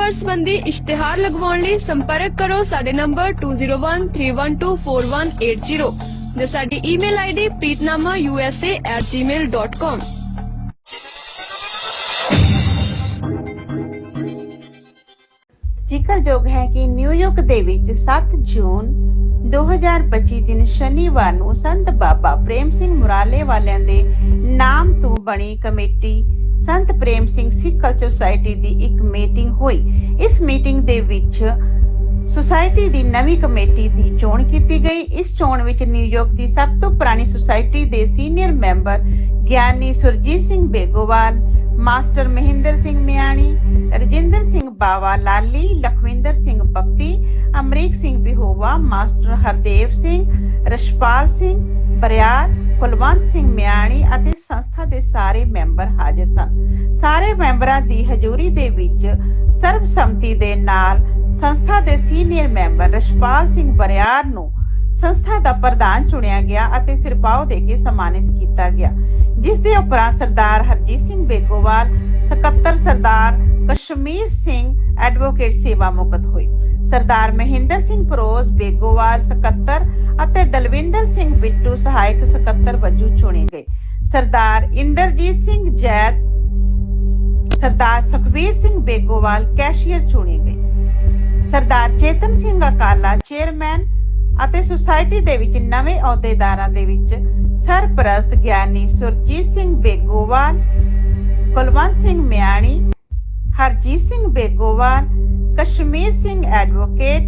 Number ਸੰਬੰਧੀ ਇਸ਼ਤਿਹਾਰ ਲਗਵਾਉਣ ਲਈ ਸੰਪਰਕ ਕਰੋ ਸਾਡੇ ਨੰਬਰ 2013124180 ਜਾਂ ਸਾਡੀ ਈਮੇਲ ਆਈਡੀ preetnamausa@gmail.com ਜ਼ਿਕਰਯੋਗ ਹੈ ਕਿ ਨਿਊਯਾਰਕ ਦੇ ਵਿੱਚ 7 ਜੂਨ 2025 ਦਿਨ ਸ਼ਨੀਵਾਰ ਨੂੰ ਸੰਤ ਬਾਬਾ ਪ੍ਰੇਮ ਸਿੰਘ ਮੁਰਾਲੇ ਵਾਲਿਆਂ ਦੇ ਨਾਮ ਤੋਂ ਬਣੀ committee Sant Prem Singh Sikh culture society ਦੀ ਇੱਕ ਮੀਟਿੰਗ ਹੋਈ। ਇਸ ਮੀਟਿੰਗ ਦੇ ਵਿੱਚ ਸੁਸਾਇਟੀ ਦੀ ਨਵੀਂ ਕਮੇਟੀ ਦੀ ਚੋਣ ਕੀਤੀ ਗਈ। ਇਸ ਚੋਣ ਵਿੱਚ ਨਿਊਯਾਰਕ ਦੀ ਸਭ ਤੋਂ ਪੁਰਾਣੀ ਸੁਸਾਇਟੀ ਦੇ senior member Giani Surjit Singh Begowal, master Mahinder Singh Miani, Rajinder Singh Bawa, Lali, Lakhwinder Singh Pappi, Amrik Singh Bihowa master Hardev Singh Rashpal Singh, Bariar Kulwant Singh Miani ਅਤੇ ਸੰਸਥਾ ਦੇ ਸਾਰੇ member ਹਾਜ਼ਰ ਸਨ। ਸਾਰੇ ਮੈਂਬਰਾਂ ਦੀ ਹਜ਼ੂਰੀ ਦੇ ਵਿੱਚ ਸਰਬਸੰਮਤੀ ਦੇ ਨਾਲ ਸੰਸਥਾ ਦੇ ਸੀਨੀਅਰ ਮੈਂਬਰ ਰਸ਼ਪਾਲ ਸਿੰਘ ਬਰਿਆਰ ਨੂੰ ਸੰਸਥਾ ਦਾ ਪ੍ਰਧਾਨ ਚੁਣਿਆ ਗਿਆ ਅਤੇ ਸਿਰਪਾਓ ਦੇ ਕੇ ਸਨਮਾਨਿਤ ਕੀਤਾ ਗਿਆ, ਜਿਸ ਦੇ ਉਪਰੰਤ ਸਰਦਾਰ ਹਰਜੀਤ ਸਿੰਘ ਬੇਗੋਵਾਲ, ਸਕੱਤਰ ਸਰਦਾਰ ਕਸ਼ਮੀਰ ਸਿੰਘ ਐਡਵੋਕੇਟ ਸੇਵਾ ਮੁਕਤ ਹੋਏ। ਸਰਦਾਰ ਮਹਿੰਦਰ ਸਿੰਘ ਪਰੋਸ, ਬੇਗੋਵਾਲ ਸਕੱਤਰ ਅਤੇ ਦਲਵਿੰਦਰ ਸਿੰਘ ਬਿੱਟੂ ਸਹਾਇਕ ਸਕੱਤਰ ਵਜੋਂ ਚੁਣੇ ਗਏ। ਸਰਦਾਰ ਇੰਦਰਜੀਤ ਸਿੰਘ ਜੈਦ ਸਰਦਾਰ ਸੁਖਵੀਰ ਸਿੰਘ ਬੇਗੋਵਾਲ ਕੈਸ਼ੀਅਰ ਚੁਣੇ ਗਏ। ਸਰਦਾਰ ਚੇਤਨ ਸਿੰਘ ਅਕਾਲਾ ਚੇਅਰਮੈਨ ਅਤੇ ਸੁਸਾਇਟੀ ਦੇ ਵਿੱਚ ਨਵੇਂ ਅਹੁਦੇਦਾਰਾਂ ਦੇ ਵਿੱਚ ਸਰਪ੍ਰਸਤ ਗਿਆਨੀ ਸੁਰਜੀਤ ਸਿੰਘ ਬੇਗੋਵਾਲ, ਕੁਲਵੰਤ ਸਿੰਘ ਮਿਆਣੀ, ਹਰਜੀਤ ਸਿੰਘ ਬੇਗੋਵਾਲ ਕਸ਼ਮੀਰ ਸਿੰਘ ਐਡਵੋਕੇਟ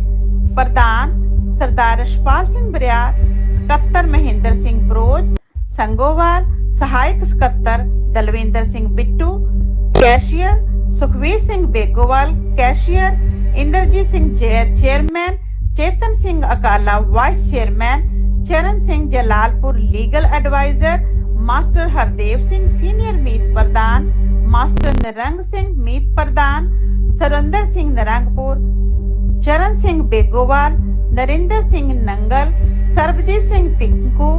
ਪ੍ਰਧਾਨ ਸਰਦਾਰ ਰਸ਼ਪਾਲ ਸਿੰਘ ਬਰਿਆਰ, ਸਕੱਤਰ ਮਹਿੰਦਰ ਸਿੰਘ ਬਰੋਜ, ਸੰਗੋਵਾਲ ਸਹਾਇਕ ਸਕੱਤਰ Dalvinder Singh Bittu, cashier Sukhvir Singh Begowal, cashier Inderjit Singh chairman, Chetan Singh Akala vice chairman, Charan Singh Jalalpur legal adviser, master Hardev Singh senior ਮੀਤ ਪ੍ਰਧਾਨ, ਮਾਸਟਰ ਨਿਰੰਗ ਸਿੰਘ ਮੀਤ ਪ੍ਰਧਾਨ Surinder Singh Narangpur Charan Singh Begowal Narinder Singh Nangal Sarabjit Singh Tinku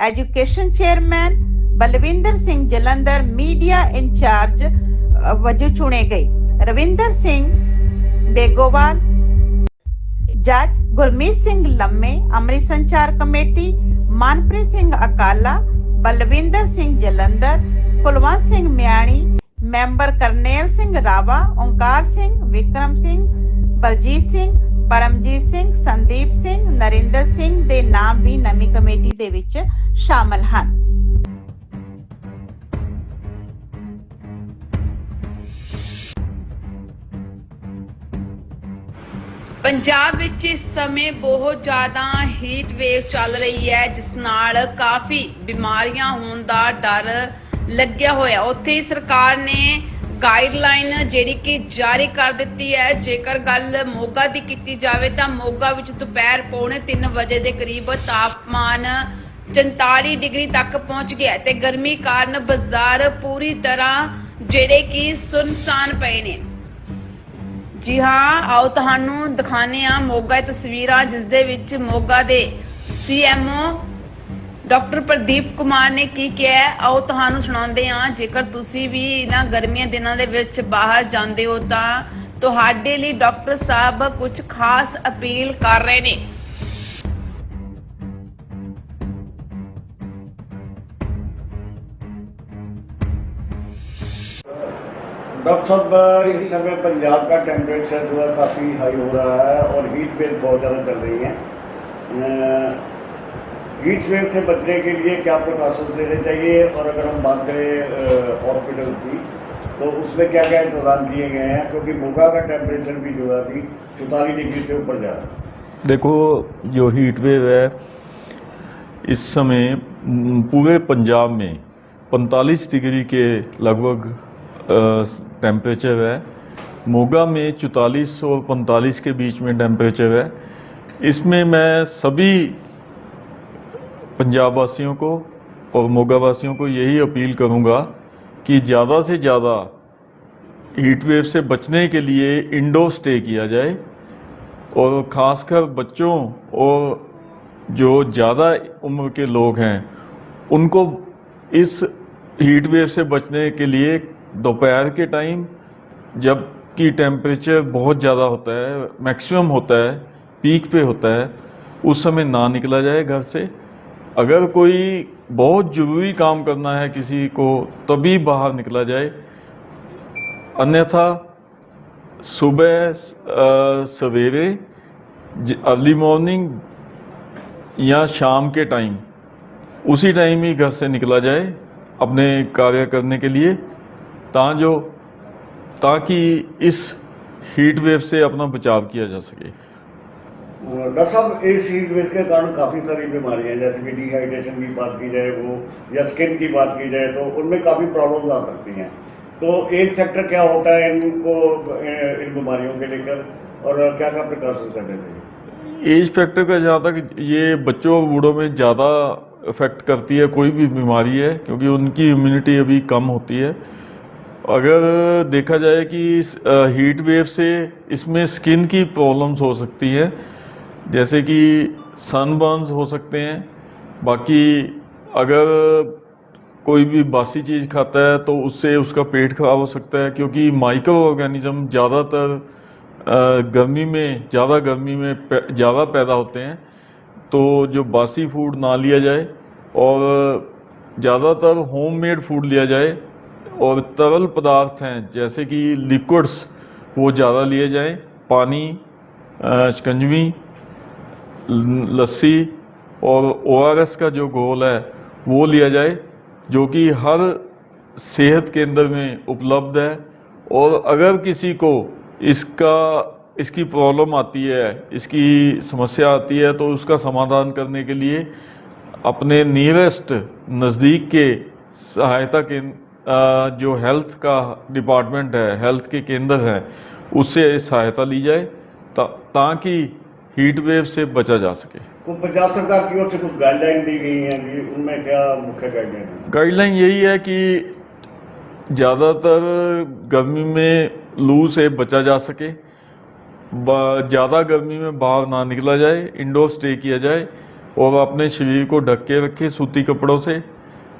education chairman Balwinder Singh Jalandhar media incharge ਅ, ਵਜੋਂ ਚੁਣੇ ਗਏ ਰਵਿੰਦਰ ਸਿੰਘ ਬੇਗੋਵਾਲ ਜੱਜ ਗੁਰਮੀਤ ਸਿੰਘ ਲੰਮੇ Amrit Sanchar committee Manpreet Singh Akala Balwinder Singh Jalandhar Kulwant Singh Miani member Karnail Singh Rawa, Onkar Singh, Vikram Singh, Baljit Singh, Paramjit Singh, Sandeep Singh, Narinder Singh ਦੇ ਨਾਮ ਵੀ ਨਵੀਂ ਕਮੇਟੀ ਦੇ ਵਿੱਚ ਸ਼ਾਮਲ ਹਨ। ਪੰਜਾਬ ਵਿੱਚ ਇਸ ਸਮੇਂ ਬਹੁਤ ਜ਼ਿਆਦਾ ਹੀਟ ਵੇਵ ਚੱਲ ਰਹੀ ਹੈ, ਜਿਸ ਨਾਲ ਕਾਫੀ ਬਿਮਾਰੀਆਂ ਹੋਣ ਦਾ ਡਰ ਲੱਗਿਆ ਹੋਇਆ। ਉੱਥੇ ਹੀ ਸਰਕਾਰ ਨੇ ਗਾਈਡਲਾਈਨ ਜਿਹੜੀ ਕਿ ਜਾਰੀ ਕਰ ਦਿੱਤੀ ਹੈ। ਜੇਕਰ ਗੱਲ ਮੋਗਾ ਦੀ ਕੀਤੀ ਜਾਵੇ ਤਾਂ ਮੋਗਾ ਵਿੱਚ ਦੁਪਹਿਰ ਪੌਣੇ 3 ਵਜੇ ਦੇ ਕਰੀਬ ਤਾਪਮਾਨ 44 ਡਿਗਰੀ ਤੱਕ ਪਹੁੰਚ ਗਿਆ ਤੇ ਗਰਮੀ ਕਾਰਨ ਬਾਜ਼ਾਰ ਪੂਰੀ ਤਰ੍ਹਾਂ ਜਿਹੜੇ ਕਿ ਸੁਨਸਾਨ ਪਏ ਨੇ। ਜੀ ਹਾਂ, ਆਓ ਤੁਹਾਨੂੰ ਦਿਖਾਣੇ ਆ ਮੋਗਾ ਤਸਵੀਰਾਂ, ਜਿਸ ਦੇ ਵਿੱਚ ਮੋਗਾ ਦੇ ਸੀਐਮਓ ਡਾਕਟਰ ਪ੍ਰਦੀਪ ਕੁਮਾਰ ਨੇ ਕੀ ਕਿਹਾ ਹੈ, ਆਓ ਤੁਹਾਨੂੰ ਸੁਣਾਉਂਦੇ ਆ ਜੇਕਰ ਤੁਸੀਂ ਵੀ ਇਹਨਾਂ ਗਰਮੀਆਂ ਦਿਨਾਂ ਦੇ ਵਿੱਚ ਬਾਹਰ ਜਾਂਦੇ ਹੋ ਤਾਂ ਤੁਹਾਡੇ ਲਈ ਡਾਕਟਰ ਸਾਹਿਬ ਕੁਝ ਖਾਸ ਅਪੀਲ ਕਰ ਰਹੇ ਨੇ डॉक्टर साहब इस समय पंजाब का टेम्परेचर जो है काफ़ी हाई हो रहा है और हीट वेव बहुत ज़्यादा चल रही है हीट वेव से बचने के लिए क्या प्रिकॉशंस लेने चाहिए? और अगर हम बात करें हॉस्पिटल की तो उसमें क्या क्या इंतज़ाम किए गए हैं? क्योंकि मोगा का टेम्परेचर भी जो है अभी चौतालीस डिग्री से ऊपर जा रहा है। देखो, जो हीट वेव है, इस समय पूरे पंजाब में 45 डिग्री के लगभग टेम्परेचर है। मोगा में 44 और 45 के बीच में टेम्परेचर है। इसमें मैं सभी पंजाब वासियों को और मोगा वासियों को यही अपील करूँगा कि ज़्यादा से ज़्यादा हीट वेव से बचने के लिए इंडोर स्टे किया जाए और ख़ासकर बच्चों और जो ज़्यादा उम्र के लोग हैं, उनको इस हीट वेव से बचने के लिए दोपहर के टाइम जब की टेम्परेचर बहुत ज़्यादा होता है मैक्सिमम होता है पीक पे होता है, उस समय ना निकला जाए घर से। अगर कोई बहुत ज़रूरी काम करना है, किसी को तभी बाहर निकला जाए। अन्यथा सुबह सवेरे अर्ली मॉर्निंग या शाम के टाइम उसी टाइम ही घर से निकला जाए अपने कार्य करने के लिए, ता जो, ताकि इस हीट वेव से अपना बचाव किया जा सके। डॉक्टर साहब हीट वेव के कारण काफ़ी सारी बीमारियाँ जैसे कि डिहाइड्रेशन की बात की जाए वो, या स्किन की बात की जाए तो उनमें काफ़ी प्रॉब्लम्स आ सकती हैं। तो एज फैक्टर क्या होता है इनको इन बीमारियों के लेकर? और क्या क्या प्रिकॉशन करने चाहिए एज फैक्टर का जहाँ तक ये बच्चों और बूढ़ों में ज़्यादा इफ़ेक्ट करती है, कोई भी बीमारी है, क्योंकि उनकी इम्यूनिटी अभी कम होती है। अगर देखा जाए कि हीट वेव से इसमें स्किन की प्रॉब्लम्स हो सकती हैं जैसे कि सनबर्न्स हो सकते हैं, बाकी अगर कोई भी बासी चीज़ खाता है तो उससे उसका पेट खराब हो सकता है, क्योंकि माइक्रो ऑर्गेनिज़म ज़्यादातर गर्मी में, ज़्यादा गर्मी में ज़्यादा पैदा होते हैं। तो जो बासी फ़ूड ना लिया जाए और ज़्यादातर होममेड फ़ूड लिया जाए और तरल पदार्थ हैं, जैसे कि लिक्विड्स वो ज़्यादा लिए जाएँ, पानी शिकंजवी लस्सी और ओ का जो घोल है, वो लिया जाए, जो कि हर सेहत केंद्र में उपलब्ध है। और अगर किसी को इसका, इसकी प्रॉब्लम आती है, इसकी समस्या आती है तो उसका समाधान करने के लिए अपने नियरेस्ट नज़दीक के सहायता के जो हेल्थ का डिपार्टमेंट है हेल्थ के केंद्र हैं, उससे सहायता ली जाए ताकि हीट वेव से बचा जा सके। तो पंजाब सरकार की ओर से कुछ गाइडलाइन दी गई हैं कि उनमें क्या मुख्य गाइडलाइन है? गाइडलाइन यही है कि ज़्यादातर गर्मी में लू से बचा जा सके। ज़्यादा गर्मी में बाहर ना निकला जाए इंडोर स्टे किया जाए और अपने शरीर को ढक के रखे सूती कपड़ों से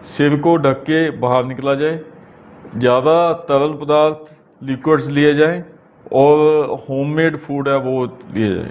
सिर को ढक के बाहर निकला जाए। ज़्यादा तरल पदार्थ लिक्विड्स लिए जाएँ और होममेड फ़ूड है वो लिए जाए।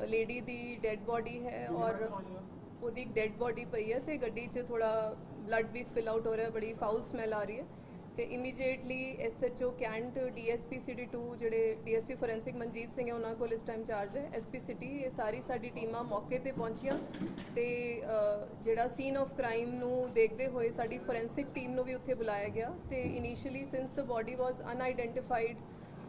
ਲੇਡੀ ਦੀ ਡੈੱਡ ਬੋਡੀ ਹੈ ਔਰ ਉਹਦੀ ਇੱਕ ਡੈੱਡ ਬੋਡੀ ਪਈ ਹੈ ਤੇ ਗੱਡੀ 'ਚ ਥੋੜਾ ਬਲੱਡ ਵੀ ਸਪਿਲ ਆਊਟ ਹੋ ਰਿਹਾ, ਬੜੀ ਫਾਊਲ ਸਮੈਲ ਆ ਰਹੀ ਹੈ। ਤੇ immediately SHO cantt DSP city 2 ਜਿਹੜੇ ਡੀਐਸਪੀ ਫੋਰੈਂਸਿਕ ਮਨਜੀਤ ਸਿੰਘ ਹੈ, ਉਹਨਾਂ ਕੋਲ ਇਸ ਟਾਈਮ ਚਾਰਜ ਹੈ। ਐਸਪੀ ਸਿਟੀ ਇਹ ਸਾਰੀ ਸਾਡੀ ਟੀਮਾਂ ਮੌਕੇ ਤੇ ਪਹੁੰਚੀਆਂ ਤੇ ਜਿਹੜਾ ਸੀਨ ਆਫ ਕ੍ਰਾਈਮ ਨੂੰ ਦੇਖਦੇ ਹੋਏ ਸਾਡੀ ਫੋਰੈਂਸਿਕ ਟੀਮ ਨੂੰ ਵੀ ਉੱਥੇ ਬੁਲਾਇਆ ਗਿਆ ਤੇ initially since the body was unidentified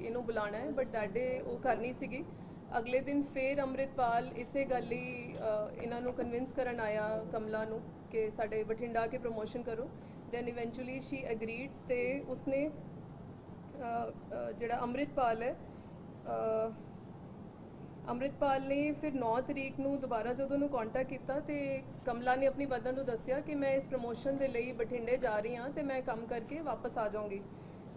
ਇਹਨੂੰ ਬੁਲਾਣਾ ਹੈ ਬਟ ਦੈਟ ਡੇ ਉਹ ਕਰਨੀ ਸੀਗੀ। ਅਗਲੇ ਦਿਨ ਫੇਰ ਅੰਮ੍ਰਿਤਪਾਲ ਇਸੇ ਗੱਲ ਲਈ ਇਹਨਾਂ ਨੂੰ ਕਨਵਿੰਸ ਕਰਨ ਆਇਆ ਕਮਲਾ ਨੂੰ ਕਿ ਸਾਡੇ ਬਠਿੰਡਾ ਕੇ ਪ੍ਰੋਮੋਸ਼ਨ ਕਰੋ। ਦੈਨ ਇਵੈਂਚੁਅਲੀ ਸ਼ੀ ਐਗਰੀਡ ਤੇ ਉਸਨੇ ਜਿਹੜਾ ਅੰਮ੍ਰਿਤਪਾਲ ਹੈ ਅ, ਅੰਮ੍ਰਿਤਪਾਲ ਨੇ ਫਿਰ 9 ਤਰੀਕ ਨੂੰ ਦੁਬਾਰਾ ਜਦੋਂ ਉਹਨੂੰ ਕੰਟੈਕਟ ਕੀਤਾ ਤੇ ਕਮਲਾ ਨੇ ਆਪਣੀ ਮਦਰ ਨੂੰ ਦੱਸਿਆ ਕਿ ਮੈਂ ਇਸ ਪ੍ਰੋਮੋਸ਼ਨ ਦੇ ਲਈ ਬਠਿੰਡੇ ਜਾ ਰਹੀ ਹਾਂ ਤੇ ਮੈਂ ਕੰਮ ਕਰਕੇ ਵਾਪਸ ਆ ਜਾਊਂਗੀ।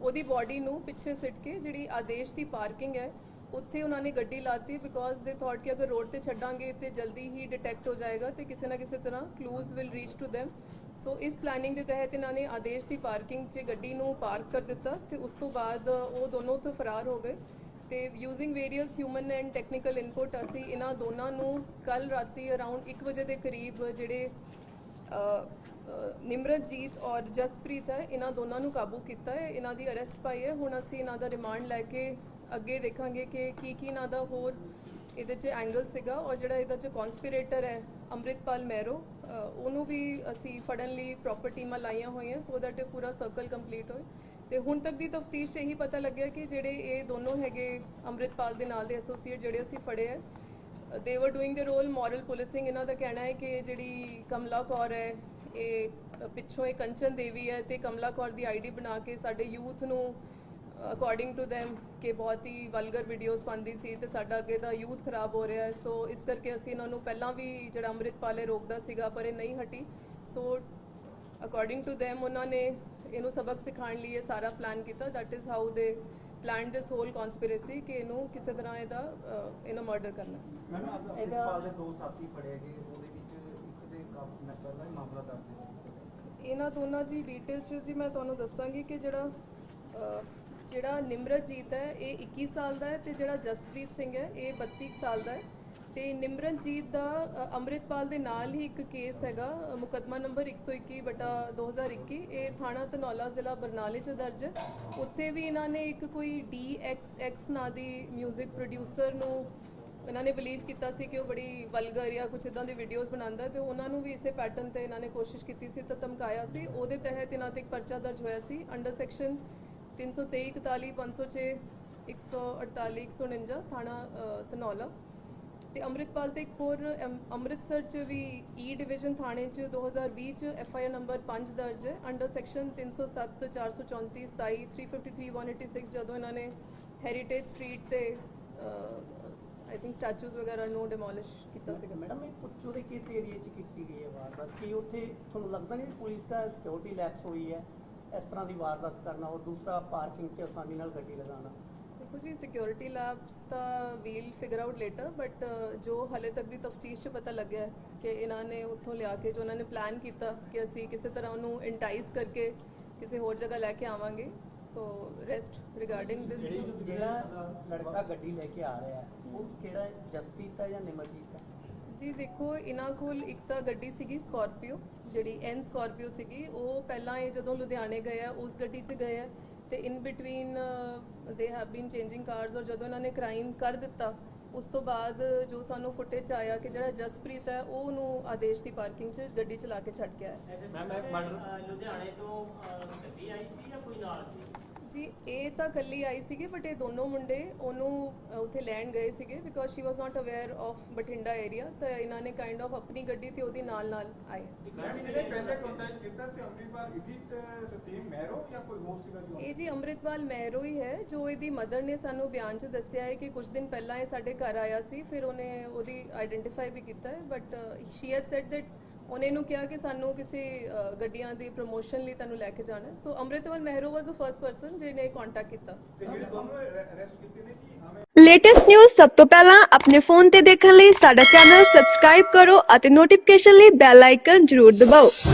ਉਹਦੀ ਬਾਡੀ ਨੂੰ ਪਿੱਛੇ ਸਿੱਟ ਕੇ ਜਿਹੜੀ ਆਦੇਸ਼ ਦੀ ਪਾਰਕਿੰਗ ਹੈ, ਉੱਥੇ ਉਹਨਾਂ ਨੇ ਗੱਡੀ ਲਾਤੀ ਬਿਕੋਜ਼ ਦੇ ਥਾਟ ਕਿ ਅਗਰ ਰੋਡ ਤੇ ਛੱਡਾਂਗੇ ਤੇ ਜਲਦੀ ਹੀ ਡਿਟੈਕਟ ਹੋ ਜਾਏਗਾ ਤੇ ਕਿਸੇ ਨਾ ਕਿਸੇ ਤਰ੍ਹਾਂ clues will reach to them. So ਇਸ ਪਲੈਨਿੰਗ ਦੇ ਤਹਿਤ ਇਹਨਾਂ ਨੇ ਆਦੇਸ਼ ਦੀ ਪਾਰਕਿੰਗ 'ਚ ਗੱਡੀ ਨੂੰ ਪਾਰਕ ਕਰ ਦਿੱਤਾ ਤੇ ਉਸ ਤੋਂ ਬਾਅਦ ਉਹ ਦੋਨੋਂ ਤੋਂ ਫਰਾਰ ਹੋ ਗਏ। ਤੇ using various human and technical input ਅਸੀਂ ਇਹਨਾਂ ਦੋਨਾਂ ਨੂੰ ਕੱਲ ਰਾਤੀ ਅਰਾਊਂਡ 1 ਵਜੇ ਦੇ ਕਰੀਬ ਜਿਹੜੇ ਨਿਮਰਤਜੀਤ ਔਰ ਜਸਪ੍ਰੀਤ ਹੈ, ਇਹਨਾਂ ਦੋਨਾਂ ਨੂੰ ਕਾਬੂ ਕੀਤਾ ਹੈ, ਇਹਨਾਂ ਦੀ ਅਰੈਸਟ ਪਾਈ ਹੈ। ਹੁਣ ਅਸੀਂ ਇਹਨਾਂ ਦਾ ਰਿਮਾਂਡ ਲੈ ਕੇ ਅੱਗੇ ਦੇਖਾਂਗੇ ਕਿ ਕੀ ਕੀ ਇਹਨਾਂ ਦਾ ਹੋਰ ਇਹਦੇ 'ਚ ਐਂਗਲ ਸੀਗਾ ਔਰ ਜਿਹੜਾ ਇਹਦਾ 'ਚ ਕਨਸਪੀਰੇਟਰ ਹੈ, ਅੰਮ੍ਰਿਤਪਾਲ ਮੈਰੋ ਉਹਨੂੰ ਵੀ ਅਸੀਂ ਫੜਨ ਲਈ ਪ੍ਰੋਪਰ ਟੀਮਾਂ ਲਾਈਆਂ ਹੋਈਆਂ ਸੋ ਦੈਟ ਇਹ ਪੂਰਾ ਸਰਕਲ ਕੰਪਲੀਟ ਹੋਏ। ਤੇ ਹੁਣ ਤੱਕ ਦੀ ਤਫਤੀਸ਼ ਇਹੀ ਪਤਾ ਲੱਗਿਆ ਕਿ ਜਿਹੜੇ ਇਹ ਦੋਨੋਂ ਹੈਗੇ ਅੰਮ੍ਰਿਤਪਾਲ ਦੇ ਨਾਲ ਦੇ ਐਸੋਸੀਏਟ ਜਿਹੜੇ ਅਸੀਂ ਫੜੇ ਹੈ ਦੇ ਵਰ ਡੂਇੰਗ ਦੇ ਰੋਲ ਮੋਰਲ ਪੁਲਿਸਿੰਗ ਇਹਨਾਂ ਦਾ ਕਹਿਣਾ ਹੈ ਕਿ ਜਿਹੜੀ ਕਮਲਾ ਕੌਰ ਹੈ ਇਹ ਪਿੱਛੋਂ ਇਹ ਕੰਚਨ ਦੇਵੀ ਹੈ ਤੇ ਕਮਲਾ ਕੌਰ ਦੀ ਆਈਡੀ ਬਣਾ ਕੇ ਸਾਡੇ ਯੂਥ ਨੂੰ ਅਕੋਰਡਿੰਗ ਟੂ them ਕਿ ਬਹੁਤ ਹੀ ਵਲਗਰ ਵੀਡੀਓਜ਼ ਪਾਉਂਦੀ ਸੀ ਤੇ ਸਾਡਾ ਅੱਗੇ ਦਾ ਯੂਥ ਖਰਾਬ ਹੋ ਰਿਹਾ ਹੈ। ਸੋ ਇਸ ਕਰਕੇ ਅਸੀਂ ਇਹਨਾਂ ਨੂੰ ਪਹਿਲਾਂ ਵੀ ਜਿਹੜਾ ਅੰਮ੍ਰਿਤਪਾਲ ਰੋਕਦਾ ਸੀਗਾ ਪਰ ਇਹ ਨਹੀਂ ਹਟੀ। ਸੋ ਅਕੋਰਡਿੰਗ ਟੂ them ਉਹਨਾਂ ਨੇ ਇਹਨੂੰ ਸਬਕ ਸਿਖਾਉਣ ਲਈ ਇਹ ਸਾਰਾ ਪਲਾਨ ਕੀਤਾ। That is how they planned this whole conspiracy ਕਿ ਇਹਨੂੰ ਕਿਸੇ ਤਰ੍ਹਾਂ ਇਹਦਾ ਇਹਨੂੰ ਮਰਡਰ ਕਰਨਾ। ਮੈਮ ਅੰਮ੍ਰਿਤਪਾਲ ਦੇ ਦੋ ਸਾਥੀ ਫੜੇ ਗਏ ਉਹਦੇ ਵਿੱਚ ਇੱਕ ਦੇ ਕਾਬੂ ਨਕਲ ਦਾ ਹੀ ਮਾਮਲਾ ਦਰਜ ਹੈ। ਇਹਨਾਂ ਦੋਨਾਂ ਦੀ ਡਿਟੇਲਸ ਜੀ ਮੈਂ ਤੁਹਾਨੂੰ ਦੱਸਾਂਗੀ ਕਿ ਜਿਹੜਾ ਜਿਹੜਾ ਨਿਮਰਤਜੀਤ ਹੈ ਇਹ 21 ਸਾਲ ਦਾ ਹੈ ਤੇ ਜਿਹੜਾ ਜਸਪ੍ਰੀਤ ਸਿੰਘ ਹੈ ਇਹ 32 ਕੁ ਸਾਲ ਦਾ ਹੈ। ਤੇ ਨਿਮਰਨਜੀਤ ਦਾ ਅ, ਅੰਮ੍ਰਿਤਪਾਲ ਦੇ ਨਾਲ ਹੀ ਇੱਕ ਕੇਸ ਹੈਗਾ ਅ, ਮੁਕੱਦਮਾ ਨੰਬਰ 121 ਬਟਾ 2021 ਇਹ ਥਾਣਾ ਤਨੌਲਾ ਜ਼ਿਲ੍ਹਾ ਬਰਨਾਲੇ 'ਚ ਦਰਜ ਹੈ। ਉੱਥੇ ਵੀ ਇਹਨਾਂ ਨੇ ਇੱਕ ਕੋਈ DXX ਨਾਂ ਦੀ 뮤직 ਪ੍ਰੋਡਿਊਸਰ ਨੂੰ ਇਹਨਾਂ ਨੇ ਬਲੀਵ ਕੀਤਾ ਸੀ ਕਿ ਉਹ ਬੜੀ ਵਲਗਰ ਜਾਂ ਕੁਝ ਇਦਾਂ ਦੀ ਵੀਡੀਓਜ਼ ਬਣਾਉਂਦਾ ਹੈ ਤੇ ਉਹਨਾਂ ਨੂੰ ਵੀ ਇਸੇ ਪੈਟਰਨ ਤੇ ਇਹਨਾਂ ਨੇ ਕੋਸ਼ਿਸ਼ ਕੀਤੀ ਸੀ ਤਾਂ ਧਮਕਾਇਆ ਸੀ। ਉਹਦੇ ਤਹਿਤ ਇਹਨਾਂ ਤੇ ਇੱਕ ਪਰਚਾ ਦਰਜ ਹੋਇਆ ਸੀ ਅੰਡਰ ਸੈਕਸ਼ਨ 323 41 506 148 149 ਥਾਣਾ ਅ, ਧਨੌਲਾ ਤੇ ਅੰਮ੍ਰਿਤਪਾਲ ਤੇ ਇੱਕ ਹੋਰ ਅਮ, ਅੰਮ੍ਰਿਤਸਰ ਚ ਵੀ e ਈ ਡਿਵੀਜ਼ਨ ਥਾਣੇ ਚ 2020 ਚ ਐਫ ਆਈ ਆਰ ਨੰਬਰ 5 ਦਰਜ ਹੈ। ਅੰਡਰ ਸੈਕਸ਼ਨ 307 434 27 353 186 ਜਦੋਂ ਇਹਨਾਂ ਨੇ ਹੈਰੀਟੇਜ ਸਟਰੀਟ ਤੇ ਆਈ ਥਿੰਕ ਸਟੈਚੂਜ਼ ਵਗੈਰਾ ਨੂੰ ਡਿਮੋਲਿਸ਼ ਕੀਤਾ ਸੀਗਾ। ਮੈਡਮ ਇਹ ਪੁੱਛੋ ਦੇ ਕਿਸ ਏਰੀਆ 'ਚ ਕੀਤੀ ਗਈ ਹੈ ਵਾਰਦਾਤ? ਕੀ ਉੱਥੇ ਤੁਹਾਨੂੰ ਲੱਗਦਾ ਨਹੀਂ ਪੁਲਿਸ ਦਾ ਸਿਕਿਉਰਿਟੀ ਲੈਪਸ ਹੋਈ ਹੈ ਇਸ ਤਰ੍ਹਾਂ ਦੀ ਵਾਰਦਾਤ ਕਰਨਾ ਔਰ ਦੂਸਰਾ ਪਾਰਕਿੰਗ 'ਚ ਆਸਾਨੀ ਨਾਲ ਗੱਡੀ ਲਗਾਉਣਾ? ਦੇਖੋ ਜੀ security labs the we'll figure out later but ਜੋ ਹਲੇ ਤੱਕ ਦੀ ਤਫਤੀਸ਼ 'ਚ ਪਤਾ ਲੱਗਿਆ ਹੈ ਕਿ ਇਹਨਾਂ ਨੇ ਉੱਥੋਂ ਲਿਆ ਕੇ ਜੋ ਉਹਨਾਂ ਨੇ ਪਲਾਨ ਕੀਤਾ ਕਿ ਅਸੀਂ ਕਿਸੇ ਤਰ੍ਹਾਂ ਉਹਨੂੰ ਇੰਟਾਈਸ ਕਰਕੇ ਕਿਸੇ ਹੋਰ ਜਗ੍ਹਾ ਲੈ ਕੇ ਆਵਾਂਗੇ ਸੋ ਰੈਸਟ ਰਿਗਾਰਡਿੰਗ ਦਿਸ ਜਿਹੜਾ ਲੜਕਾ ਗੱਡੀ ਲੈ ਕੇ ਆ ਰਿਹਾ ਹੈ ਉਹ ਕਿਹੜਾ ਹੈ? ਜਸਪ੍ਰੀਤ ਹੈ ਜਾਂ ਨਿਮਰਜੀਤ ਹੈ ਜੀ ਦੇਖੋ ਇਹਨਾਂ ਕੋਲ ਇੱਕ ਤਾਂ ਗੱਡੀ ਸੀਗੀ ਸਕਾਰਪੀਓ ਜਿਹੜੀ ਐਨ ਸਕਾਰਪੀਓ ਸੀਗੀ ਉਹ ਪਹਿਲਾਂ ਇਹ ਜਦੋਂ ਲੁਧਿਆਣੇ ਗਏ ਆ ਉਸ ਗੱਡੀ 'ਚ ਗਏ ਆ ਤੇ in between they have been changing cars ਔਰ ਜਦੋਂ ਇਹਨਾਂ ਨੇ ਕ੍ਰਾਈਮ ਕਰ ਦਿੱਤਾ ਉਸ ਤੋਂ ਬਾਅਦ ਜੋ ਸਾਨੂੰ ਫੁਟੇਜ ਆਇਆ ਕਿ ਜਿਹੜਾ ਜਸਪ੍ਰੀਤ ਹੈ ਉਹ ਉਹਨੂੰ ਆਦੇਸ਼ ਦੀ ਪਾਰਕਿੰਗ 'ਚ ਗੱਡੀ ਚਲਾ ਕੇ ਛੱਡ ਕੇ ਆਇਆ ਮੈਮ ਮੈਂ ਲੁਧਿਆਣੇ ਤੋਂ ਗੱਡੀ ਆਈ ਸੀ ਜਾਂ ਕੋਈ ਨਾਲ ਸੀ? ਜੀ ਇਹ ਤਾਂ ਕੱਲੀ ਆਈ ਸੀਗੀ ਬਟ ਇਹ ਦੋਨੋਂ ਮੁੰਡੇ ਉਹਨੂੰ ਅ, ਉੱਥੇ ਲੈਣ ਗਏ ਸੀਗੇ because she was not aware of Bathinda area ਤਾਂ ਇਹਨਾਂ ਨੇ ਕਾਈਂਡ ਆਫ ਆਪਣੀ ਗੱਡੀ ਤੇ ਉਹਦੀ ਨਾਲ ਨਾਲ ਆਏ ਪਹਿਲੇ ਕੰਟੈਕਟ ਕੀਤਾ ਸੀ? Amritpal is it the same Mairo ਜਾਂ ਕੋਈ ਹੋਰ ਸੀਗਾ ਜੋ? ਇਹ ਜੀ ਅੰਮ੍ਰਿਤਪਾਲ ਮਹਿਰੋ ਹੀ ਹੈ ਜੋ ਇਹਦੀ ਮਦਰ ਨੇ ਸਾਨੂੰ ਬਿਆਨ 'ਚ ਦੱਸਿਆ ਹੈ ਕਿ ਕੁਝ ਦਿਨ ਪਹਿਲਾਂ ਇਹ ਸਾਡੇ ਘਰ ਆਇਆ ਸੀ ਫਿਰ ਉਹਨੇ ਉਹਦੀ ਆਇਡੈਂਟੀਫਾਈ ਵੀ ਕੀਤਾ ਹੈ but she had said that ਉਹਨੇ ਇਹਨੂੰ ਕਿਹਾ ਕਿ ਸਾਨੂੰ ਕਿਸੇ ਅ, ਗੱਡੀਆਂ ਦੀ ਪ੍ਰੋਮੋਸ਼ਨ ਲਈ ਤੁਹਾਨੂੰ ਲੈ ਕੇ ਜਾਣਾ ਹੈ। So Amritpal Mehro was the first person ਜਿਹਨੇ ਕੰਟੈਕਟ ਕੀਤਾ। ਤੇ ਜਿਹੜੇ ਦੋਨੋਂ ਅਰੈਸਟ ਕੀਤੇ ਨੇ ਕੀ ਹਮੇ ਲੇਟੈਸਟ ਨਿਊਜ਼ ਸਭ ਤੋਂ ਪਹਿਲਾਂ ਆਪਣੇ ਫੋਨ ਤੇ ਦੇਖਣ ਲਈ ਸਾਡਾ ਚੈਨਲ ਸਬਸਕ੍ਰਾਈਬ ਕਰੋ ਅਤੇ ਨੋਟੀਫਿਕੇਸ਼ਨ ਲਈ ਬੈਲ ਆਈਕਨ ਜ਼ਰੂਰ ਦਬਾਓ।